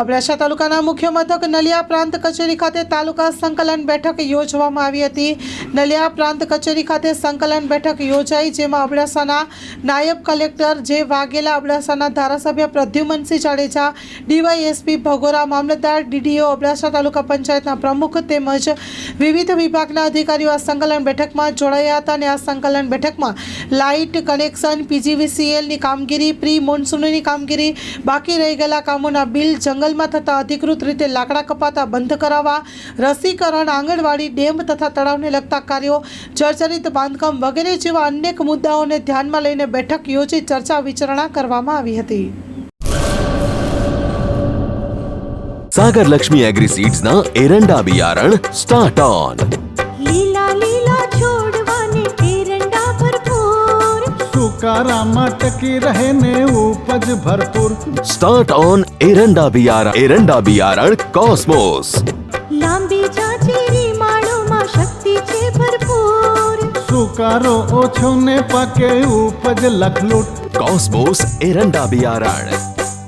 અબડાસા તાલુકાના મુખ્ય મથક નલિયા પ્રાંત કચેરી ખાતે તાલુકા સંકલન બેઠક યોજવામાં આવી હતી. નલિયા પ્રાંત કચેરી ખાતે સંકલન બેઠક યોજાઈ, જેમાં અબડાસાના નાયબ કલેક્ટર જે વાઘેલા અબડાસાના ધારાસભ્ય પ્રદ્યુમનસિંહ જાડેજા, ડીવાયએસપી ભગોરા મામલતદાર, ડીડીઓ અબડાસા તાલુકા પંચાયતના પ્રમુખ તેમજ વિવિધ વિભાગના અધિકારીઓ આ સંકલન બેઠકમાં જોડાયા હતા અને આ સંકલન બેઠકમાં લાઇટ કનેક્શન, પીજીવીસીએલની કામગીરી પ્રી મોન્સૂનની કામગીરી, બાકી રહી ગયેલા કામોના બિલ જંગલમાં થતા અધિકૃત રીતે લાકડા કપાતા બંધ કરાવવા રસીકરણ આંગણવાડી ડેમ તથા તળાવને લગતા કાર્યો જર્જરિત બાંધકામ વગેરે જેવા અનેક મુદ્દાઓને ધ્યાનમાં લઈને બેઠક યોજી ચર્ચા વિચારણા કરવામાં આવી હતી. સાગર લક્ષ્મી એગ્રીસીડ્સના એરંડા બિયારણ સ્ટાર્ટ ઓન. લીલા લીલા तुकारा की रहने उपज भरपूर। स्टार्ट ऑन एरंडा बियारा एरंडा बियारण कॉस्मोस लांबीच्या मा शक्ति शक्तीचे भरपूर। सुकारो ओछो ने पके उपज लखलूट। कॉस्मोस एरंडा बियारण